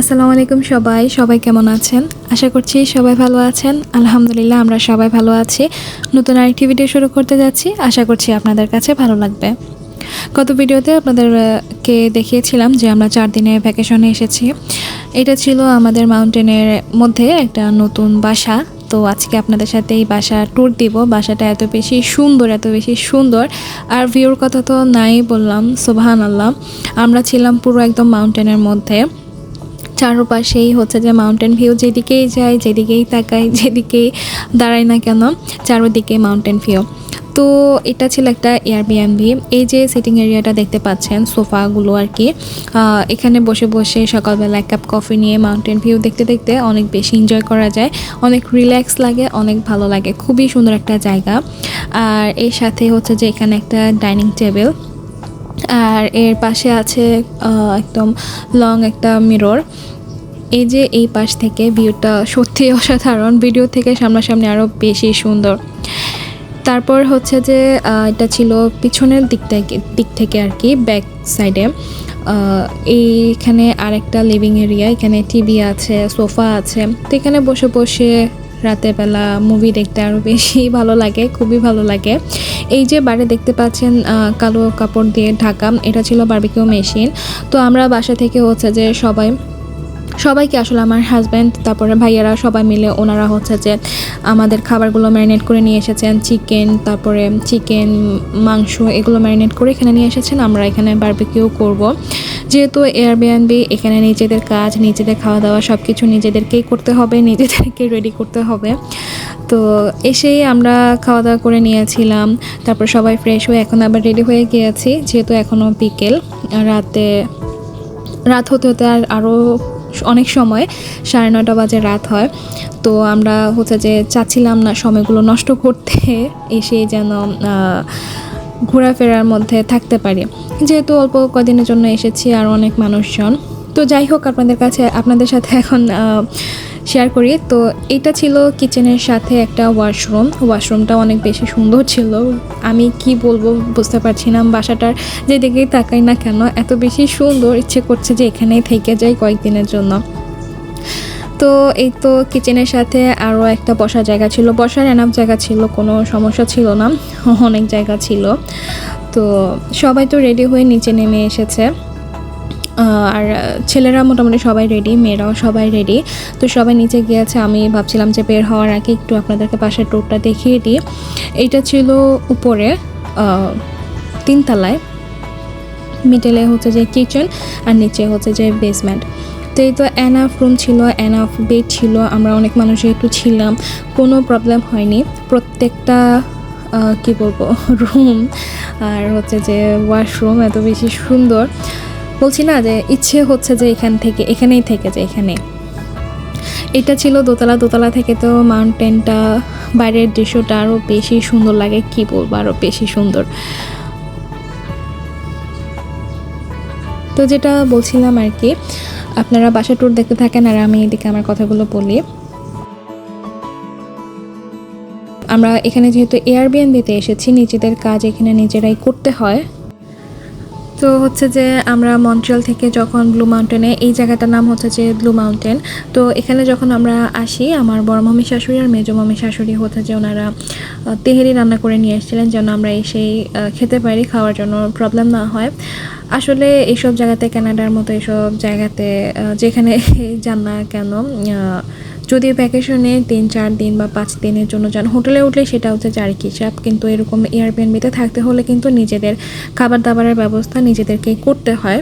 আসসালামু আলাইকুম সবাই সবাই কেমন আছেন? আশা করছি সবাই ভালো আছেন। আলহামদুলিল্লাহ, আমরা সবাই ভালো আছি। নতুন আরেকটি ভিডিও শুরু করতে যাচ্ছি। আশা করছি আপনাদের কাছে ভালো লাগবে। গত ভিডিওতে আপনাদেরকে দেখিয়েছিলাম যে আমরা চার দিনের ভ্যাকেশনে এসেছি। এটা ছিল আমাদের মাউন্টেনের মধ্যে একটা নতুন বাসা। তো আজকে আপনাদের সাথে এই বাসা ট্যুর দিব। বাসাটা এত বেশি সুন্দর, এত বেশি সুন্দর। আর ভিউর কথা তো নাই বললাম সোভান আল্লাহ আমরা ছিলাম পুরো একদম মাউন্টেনের মধ্যে। চারপাশেই হচ্ছে যে মাউন্টেন ভিউ যেদিকেই যাই, যেদিকেই তাকাই, যেদিকেই দাঁড়াই না কেন চারদিকে মাউন্টেন ভিউ তো এটা ছিল একটা এয়ারবিএনবি এই যে সিটিং এরিয়াটা দেখতে পাচ্ছেন, সোফাগুলো আর কি এখানে বসে বসে সকালবেলা এক কাপ কফি নিয়ে মাউন্টেন ভিউ দেখতে দেখতে অনেক বেশি এনজয় করা যায়। অনেক রিল্যাক্স লাগে, অনেক ভালো লাগে। খুবই সুন্দর একটা জায়গা। আর এর সাথে হচ্ছে যে এখানে একটা ডাইনিং টেবিল আর এর পাশে আছে একদম লং একটা মিরর এই যে এই পাশ থেকে ভিউটা সত্যি অসাধারণ। ভিডিও থেকে সামনাসামনি আরও বেশি সুন্দর। তারপর হচ্ছে যে এটা ছিল পিছনের দিক থেকে দিক থেকে আর কি ব্যাক সাইডে এইখানে আরেকটা লিভিং এরিয়া এখানে টিভি আছে সোফা আছে। তো এখানে বসে বসে রাতের বেলা মুভি দেখতে আরও বেশি ভালো লাগে, খুবই ভালো লাগে। এই যে বাইরে দেখতে পাচ্ছেন কালো কাপড় দিয়ে ঢাকা, এটা ছিল বার্বিকিউ মেশিন তো আমরা বাসা থেকে হচ্ছে যে সবাই সবাইকে আসলে আমার হাজব্যান্ড তারপরে ভাইয়ারা সবাই মিলে ওনারা হচ্ছে যে আমাদের খাবারগুলো ম্যারিনেট করে নিয়ে এসেছেন চিকেন তারপরে চিকেন মাংস এগুলো ম্যারিনেট করে এখানে নিয়ে এসেছেন, আমরা এখানে বারবিকিউ করব। যেহেতু এয়ারবিএনবি এখানে নিজেদের কাজ, নিজেদের খাওয়া দাওয়া সব কিছু নিজেদেরকেই করতে হবে, নিজেদেরকে রেডি করতে হবে। তো এসেই আমরা খাওয়া দাওয়া করে নিয়েছিলাম, তারপর সবাই ফ্রেশ হয়ে এখন আবার রেডি হয়ে গিয়েছি, যেহেতু এখনও বিকেল রাতে, রাত হতে হতে আর আরও অনেক সময় সাড়ে নটা বাজে রাত হয়। তো আমরা হচ্ছে যে চাচ্ছিলাম না সময়গুলো নষ্ট করতে, এসে যেন ঘোরাফেরার মধ্যে থাকতে পারি। যেহেতু অল্প কদিনের জন্য এসেছি আর অনেক মানুষজন। তো যাই হোক, আপনাদের কাছে, আপনাদের সাথে এখন শেয়ার করি। তো এটা ছিল কিচেনের সাথে একটা ওয়াশরুম ওয়াশরুমটা অনেক বেশি সুন্দর ছিল। আমি কি বলব বুঝতে পারছি না। বাসাটার যেদিকেই তাকাই না কেন, এত বেশি সুন্দর। ইচ্ছে করছে যে এখানেই থেকে যাই কয়েকদিনের জন্য। তো এই তো কিচেনের সাথে আরও একটা বসার জায়গা ছিল। বসার এনাফ জায়গা ছিল, কোনো সমস্যা ছিল না। অনেক জায়গা ছিল। তো সবাই তো রেডি হয়ে নিচে নেমে এসেছে। আর ছেলেরা মোটামুটি সবাই রেডি মেয়েরাও সবাই রেডি তো সবাই নিচে গিয়েছে, আমি ভাবছিলাম যে বের হওয়ার আগে একটু আপনাদেরকে পাশের টোরটা দেখিয়ে দিই। এইটা ছিল উপরে তিনতলায়। মিডলে হচ্ছে যে কিচেন আর নিচে হচ্ছে যে বেসমেন্ট তো এই তো অ্যান অ্যানাফ রুম ছিল অ্যানাফ বেড ছিল, আমরা অনেক মানুষ একটু ছিলাম, কোনো প্রবলেম হয়নি। প্রত্যেকটা কি বলব রুম আর হচ্ছে যে ওয়াশরুম এত বেশি সুন্দর। বলছি না যে ইচ্ছে হচ্ছে যে এখান থেকে, এখানেই থেকে যে এখানে। এটা ছিল দোতলা দোতলা থেকে তো মাউন্টেনটা বাইরের দৃশ্যটা আরও বেশি সুন্দর লাগে, কি বলব আরও বেশি সুন্দর। তো যেটা বলছিলাম আর কি, আপনারা বাসা ট্যুর দেখতে থাকেন আর আমি এদিকে আমার কথাগুলো বলি। আমরা এখানে যেহেতু এয়ারবিএনবিতে এসেছি, নিজেদের কাজ এখানে নিজেরাই করতে হয়। তো হচ্ছে যে আমরা মন্ট্রিয়াল থেকে যখন ব্লু মাউন্টেনে, এই জায়গাটার নাম হচ্ছে যে ব্লু মাউন্টেন। তো এখানে যখন আমরা আসি, আমার বড় মামি শাশুড়ি আর মেজো মামি শাশুড়ি হচ্ছে যে ওনারা তেহেরি রান্না করে নিয়ে এসেছিলেন যেন আমরা এসেই খেতে পারি, খাওয়ার জন্য প্রবলেম না হয়। আসলে এইসব জায়গাতে, কানাডার মতো এইসব জায়গাতে যেখানে যান না কেন যদি ভ্যাকেশনে তিন, চার দিন বা পাঁচ দিনের জন্য যান, হোটেলে উঠলে সেটা হচ্ছে চারিক হিসাব। কিন্তু এরকম এয়ারবিএনবিতে থাকতে হলে কিন্তু নিজেদের খাবার দাবারের ব্যবস্থা নিজেদেরকেই করতে হয়।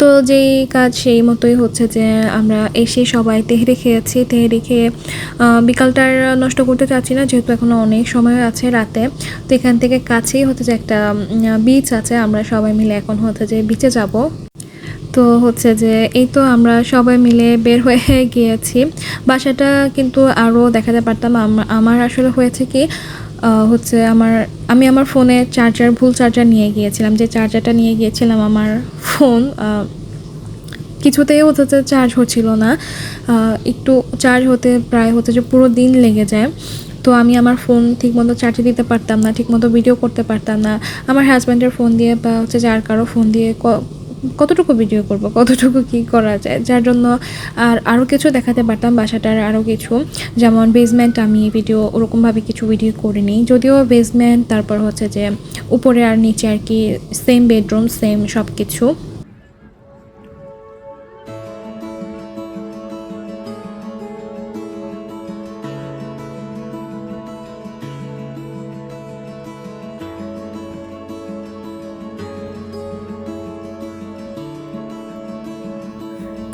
তো যেই কাজ সেই মতোই হচ্ছে যে আমরা এসে সবাই তেহরি খেয়েছি। তেহরি খেয়ে বিকালটার নষ্ট করতে চাচ্ছি না, যেহেতু এখনও অনেক সময় আছে রাতে। তো এখান থেকে কাছেই হচ্ছে যে একটা বিচ আছে। আমরা সবাই মিলে এখন হচ্ছে যে বিচে যাব। তো হচ্ছে যে এই তো আমরা সবাই মিলে বের হয়ে গিয়েছি। বাসাটা কিন্তু আরও দেখাতে পারতাম। আমার আসলে হয়েছে কি হচ্ছে আমার, আমি আমার ফোনে চার্জার, ভুল চার্জার নিয়ে গিয়েছিলাম। যে চার্জারটা নিয়ে গিয়েছিলাম আমার ফোন কিছুতেই হচ্ছে চার্জ হচ্ছিল না। একটু চার্জ হতে প্রায় হচ্ছে যে পুরো দিন লেগে যায়। তো আমি আমার ফোন ঠিকমতো চার্জে দিতে পারতাম না, ঠিকমতো ভিডিও করতে পারতাম না। আমার হাজব্যান্ডের ফোন দিয়ে বা হচ্ছে যার কারও ফোন দিয়ে কতটুকু ভিডিও করব, কতটুকু কি করা যায়? যার জন্য আর আরও কিছু দেখাতে পারতাম বাসাটার আরও কিছু। যেমন বেসমেন্ট আমি ভিডিও ওরকমভাবে কিছু ভিডিও করিনি। যদিও বেসমেন্ট তারপর হচ্ছে যে উপরে আর নিচে আর কি সেম বেডরুম সেম সব কিছু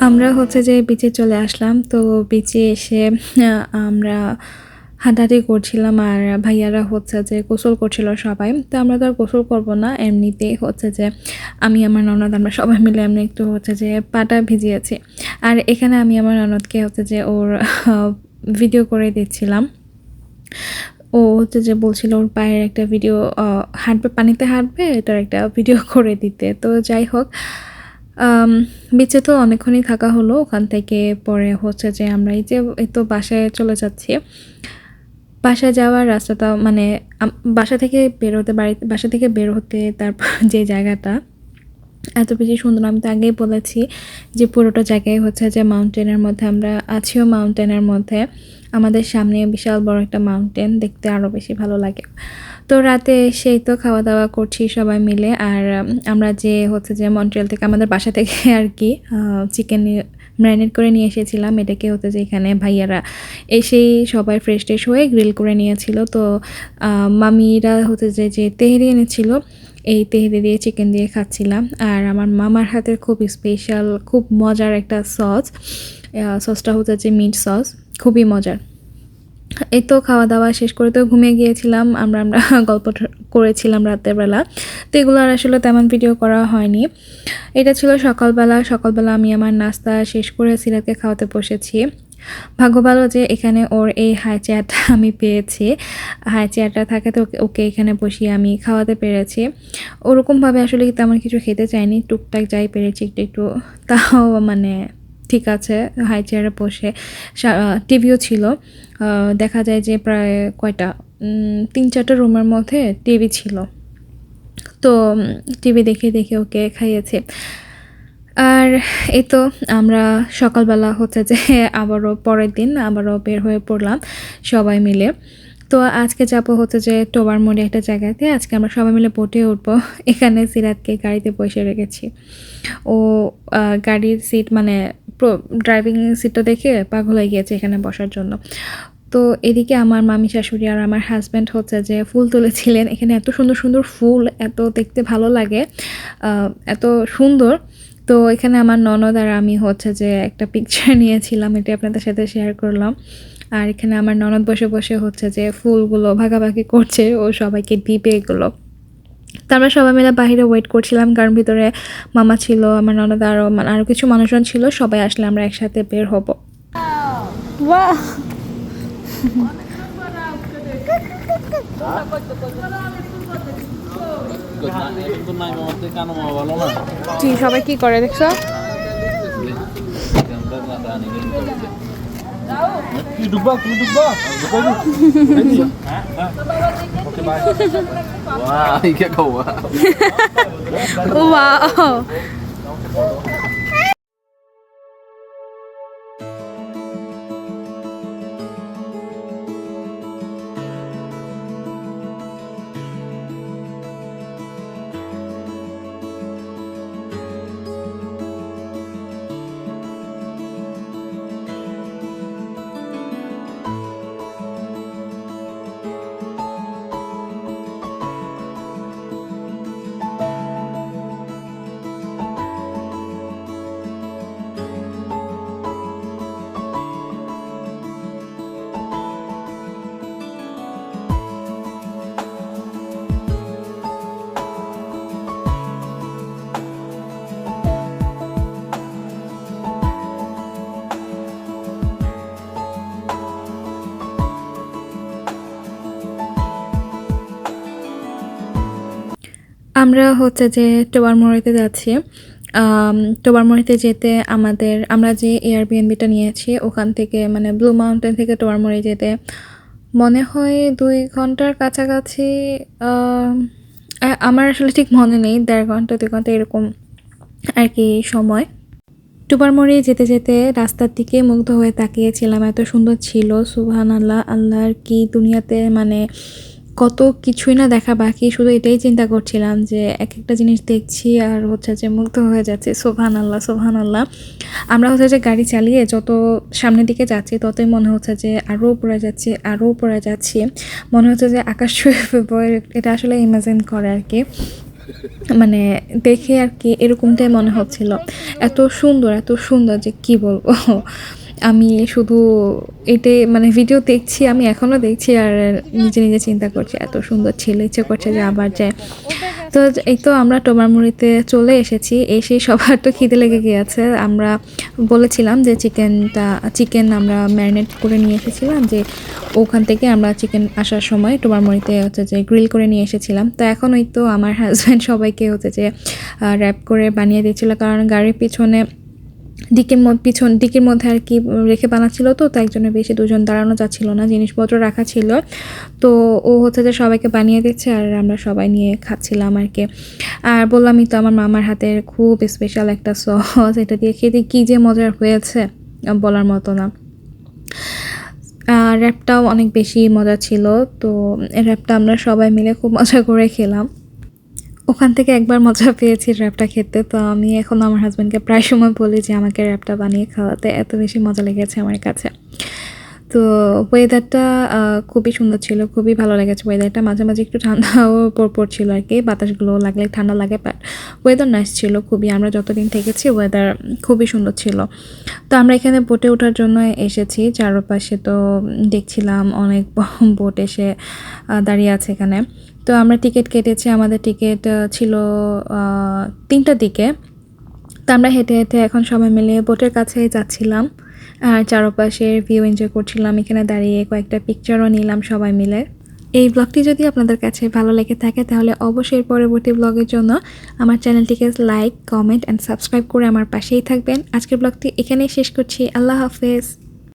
আমরা হচ্ছে যে বিচে চলে আসলাম। তো বিচে এসে আমরা হাঁটাহাঁটি করছিলাম আর ভাইয়ারা হচ্ছে যে গোসল করছিল সবাই। তো আমরা তো আর গোসল করব না এমনিতেই হচ্ছে যে আমি আমার ননদ, আমরা সবাই মিলে এমনি একটু হচ্ছে যে পাটা ভিজিয়েছি আর এখানে আমি আমার ননদকে হচ্ছে যে ওর ভিডিও করে দিচ্ছিলাম। ও হচ্ছে যে বলছিল ওর পায়ের একটা ভিডিও হাঁটবে, পানিতে হাঁটবে এটার একটা ভিডিও করে দিতে। তো যাই হোক বিচে তো অনেকক্ষণই থাকা হলো, ওখান থেকে পরে হচ্ছে যে আমরা এই যে, এই তো বাসায় চলে যাচ্ছি। বাসায় যাওয়ার রাস্তাটা মানে বাসা থেকে বের হতে বাড়ি, বাসা থেকে বের হতে তারপর যে জায়গাটা, এত বেশি সুন্দর। আমি তো আগেই বলেছি যে পুরোটা জায়গায় হচ্ছে যে মাউন্টেনের মধ্যে আমরা আছিও মাউন্টেনের মধ্যে। আমাদের সামনে বিশাল বড় একটা মাউন্টেন দেখতে আরও বেশি ভালো লাগে। তো রাতে সেই তো খাওয়া দাওয়া করছি সবাই মিলে। আর আমরা যে হচ্ছে যে মন্ট্রিয়াল থেকে আমাদের বাসা থেকে আর কি চিকেন ম্যারিনেট করে নিয়ে এসেছিলাম। এটাকে হতে যে এখানে ভাইয়ারা এসেই সবাই ফ্রেশ ট্রেশ হয়ে গ্রিল করে নিয়েছিল। তো মামিরা হচ্ছে যে যে তেহেরি এনেছিল, এই তেহেরি দিয়ে চিকেন দিয়ে খাচ্ছিলাম। আর আমার মামার হাতের খুব স্পেশাল খুব মজার একটা সস সসটা হচ্ছে যে মিট সস খুবই মজার। এই তো খাওয়া দাওয়া শেষ করে তো ঘুমিয়ে গিয়েছিলাম, আমরা আমরা গল্প করেছিলাম রাতের বেলা তো এগুলো আর আসলে তেমন ভিডিও করা হয়নি। এটা ছিল সকালবেলা সকালবেলা আমি আমার নাস্তা শেষ করে সিরাতকে খাওয়াতে বসেছি। ভাগ্য ভালো যে এখানে ওর এই হাই চেয়ারটা আমি পেয়েছি। হাই চেয়ারটা থাকে তো ওকে- ওকে এখানে বসিয়ে আমি খাওয়াতে পেরেছি। ওরকমভাবে আসলে তেমন কিছু খেতে চাইনি, টুকটাক যাই পেরেছি, একটু একটু, তাও মানে ঠিক আছে হাই চেয়ারে বসে। টিভিও ছিল। দেখা যায় যে প্রায় কয়টা? তিন চারটা রুমের মধ্যে টিভি ছিল। তো টিভি দেখে দেখে ওকে খাইয়েছে। আর এই তো আমরা সকালবেলা হচ্ছে যে আবারও পরের দিন আবারও বের হয়ে পড়লাম সবাই মিলে। তো আজকে যাব হচ্ছে যে টোবার মোড়ে একটা জায়গাতে। আজকে আমরা সবাই মিলে বোটে উঠবো। এখানে সিরাতকে গাড়িতে বসে রেখেছি। ও গাড়ির সিট মানে ড্রাইভিং সিটটা দেখে পাগল হয়ে গিয়েছে এখানে বসার জন্য। তো এদিকে আমার মামি শাশুড়ি আর আমার হাজব্যান্ড হচ্ছে যে ফুল তুলেছিলেন। এখানে এত সুন্দর সুন্দর ফুল, এত দেখতে ভালো লাগে এত সুন্দর। তো এখানে আমার ননদ আর আমি হচ্ছে যে একটা পিকচার নিয়েছিলাম, এটা আপনাদের সাথে শেয়ার করলাম। আর এখানে আমার ননদ বসে বসে হচ্ছে যে ফুলগুলো ভাগাভাগি করছে, ও সবাইকে দিবে এগুলো। তো আমরা সবাই মিলে বাইরে ওয়েট করছিলাম কারণ ভিতরে মামা ছিল আমার ননদ আরও আরও কিছু মানুষজন ছিল সবাই আসলে আমরা একসাথে বের হব। জি সবাই কি করে দেখছ? Tahu. Duduk dubah, ini dubah. Bukan ni. Wah, ikat kau. Wow. আমরা হচ্ছে যে টোবারমোড়িতে যাচ্ছি আম, টোবারমোড়িতে যেতে আমাদের আমরা যে এয়ারবিএনবিটা নিয়েছি ওখান থেকে মানে ব্লু মাউন্টেন থেকে টোবার টোবারমোড়ি যেতে মনে হয় দুই ঘণ্টার কাছাকাছি আমার আসলে ঠিক মনে নেই দেড় ঘণ্টা দুই ঘণ্টা এরকম আর কি সময়। টুপারমোড়ে যেতে যেতে রাস্তার দিকে মুগ্ধ হয়ে তাকিয়েছিলাম এত সুন্দর ছিল সুবহান আল্লাহ আল্লাহর কি দুনিয়াতে মানে কত কিছুই না দেখা বাকি, শুধু এটাই চিন্তা করছিলাম যে এক একটা জিনিস দেখছি আর হচ্ছে যে মুগ্ধ হয়ে যাচ্ছে। সোভান আল্লাহ সোভান আল্লাহ আমরা হচ্ছে যে গাড়ি চালিয়ে যত সামনের দিকে যাচ্ছি, ততই মনে হচ্ছে যে আরও উপরে যাচ্ছি আরও উপরে যাচ্ছি। মনে হচ্ছে যে আকাশ ছুঁয়ে এটা আসলে ইমাজিন করে আর কি। মানে দেখে আর কি এরকমটাই মনে হচ্ছিল। এত সুন্দর এত সুন্দর যে কি বলব? আমি শুধু এটাই মানে ভিডিও দেখছি, আমি এখনও দেখছি আর নিজে নিজে চিন্তা করছি, এত সুন্দর ছিল, ইচ্ছে করছে যে আবার যায়। তো এই তো আমরা টোমারমুড়িতে চলে এসেছি, এসে সবার তো খিদে লেগে গিয়েছে। আমরা বলেছিলাম যে চিকেনটা, চিকেন আমরা ম্যারিনেট করে নিয়ে এসেছিলাম যে ওখান থেকে আমরা চিকেন আসার সময় টোমারমুড়িতে হচ্ছে যে গ্রিল করে নিয়ে এসেছিলাম। তো এখন ওই তো আমার হাজব্যান্ড সবাইকে হচ্ছে যে র্যাপ করে বানিয়ে দিয়েছিলো, কারণ গাড়ির পিছনে মধ্যে পিছন, দিকের মধ্যে আর কি রেখে বানাচ্ছিল তো তো একজনের বেশি দুজন দাঁড়ানো যাচ্ছিল না, জিনিসপত্র রাখা ছিল। তো ও হচ্ছে যে সবাইকে বানিয়ে দিচ্ছে আর আমরা সবাই নিয়ে খাচ্ছিলাম আর কি। আর বললামই তো আমার মামার হাতের খুব স্পেশাল একটা সস এটা দিয়ে খেতে কী যে মজার হয়েছে, বলার মতো না। র্যাপটাও অনেক বেশি মজা ছিল, তো র্যাপটা আমরা সবাই মিলে খুব মজা করে খেলাম। ওখান থেকে একবার মজা পেয়েছি র্যাপটা খেতে। তো আমি এখন আমার হাজব্যান্ডকে প্রায় সময় বলি যে, আমাকে র্যাপটা বানিয়ে খাওয়াতে। এত বেশি মজা লেগেছে আমার কাছে। তো ওয়েদারটা খুবই সুন্দর ছিল, খুবই ভালো লেগেছে ওয়েদারটা মাঝে মাঝে একটু ঠান্ডাও পড়ছিল আর কি, বাতাসগুলো লাগলে ঠান্ডা লাগে বাট ওয়েদার নাইস ছিল খুবই। আমরা যতদিন থেকেছি ওয়েদার খুবই সুন্দর ছিল। তো আমরা এখানে বোটে ওঠার জন্য এসেছি, চারপাশে তো দেখছিলাম অনেক বোট এসে দাঁড়িয়ে আছে এখানে। তো আমরা টিকিট কেটেছি, আমাদের টিকিট ছিল তিনটার দিকে। তো আমরা হেঁটে হেঁটে এখন সবাই মিলে বোটের কাছে যাচ্ছিলাম। আর চারপাশের ভিউ এনজয় করছিলাম, এখানে দাঁড়িয়ে কয়েকটা পিকচারও নিলাম সবাই মিলে। এই ব্লগটি যদি আপনাদের কাছে ভালো লেগে থাকে, তাহলে অবশ্যই পরবর্তী ব্লগের জন্য আমার চ্যানেলটিকে লাইক কমেন্ট অ্যান্ড সাবস্ক্রাইব করে আমার পাশেই থাকবেন। আজকের ব্লগটি এখানেই শেষ করছি। আল্লাহ হাফেজ।